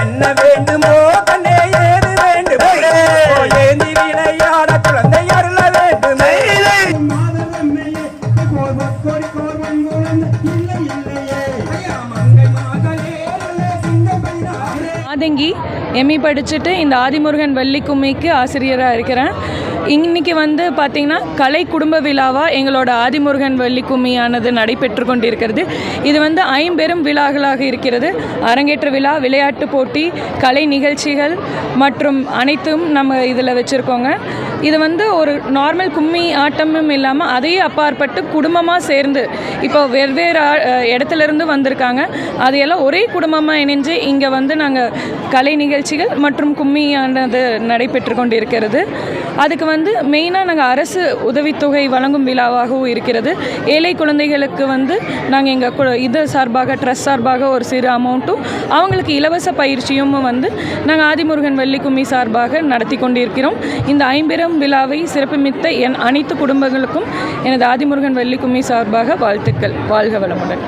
என்ன வேண்டுமோ? கண்ணே ஏது வேண்டுமோ? ஏந்தி குழந்தை அருள வேண்டுமே. மாதங்கி எம்இ படிச்சுட்டு இந்த ஆதிமுருகன் வள்ளி கும்மிக்கு ஆசிரியராக இருக்கிறேன். இன்னைக்கு வந்து பார்த்திங்கன்னா கலை குடும்ப விழாவாக எங்களோட ஆதிமுருகன் வள்ளி கும்மியானது நடைபெற்று கொண்டிருக்கிறது. இது வந்து ஐம்பெரும் விழாக்களாக இருக்கிறது. அரங்கேற்ற விழா விளையாட்டு போட்டி கலை நிகழ்ச்சிகள் மற்றும் அனைத்தும் நம்ம இதில் வச்சுருக்கோங்க. இது வந்து ஒரு நார்மல் கும்மி ஆட்டமும் இல்லாமல் அதையே அப்பாற்பட்டு குடும்பமாக சேர்ந்து இப்போ வெவ்வேறு இடத்துலேருந்து இடத்துல இருந்து வந்திருக்காங்க. அதையெல்லாம் ஒரே குடும்பமாக இணைஞ்சு இங்கே வந்து நாங்கள் கலை நிகழ்ச்சிகள் மற்றும் கும்மியானது நடைபெற்று கொண்டு இருக்கிறது அதுக்கு வந்து வந்து மெயினாக நாங்கள் அரசு உதவித்தொகை வழங்கும் விழாவாகவும் இருக்கிறது. ஏழை குழந்தைகளுக்கு வந்து நாங்கள் எங்கள் இது சார்பாக ட்ரஸ்ட் சார்பாக ஒரு சிறு அமௌண்ட்டும் அவங்களுக்கு இலவச பயிற்சியும் வந்து நாங்கள் ஆதிமுருகன் வெள்ளி கும்மி சார்பாக நடத்தி கொண்டிருக்கிறோம். இந்த ஐம்பெரும் விழாவை சிறப்புமித்த என் அனைத்து குடும்பங்களுக்கும் எனது ஆதிமுருகன் வெள்ளி கும்மி சார்பாக வாழ்த்துக்கள். வாழ்க வளமுடன்.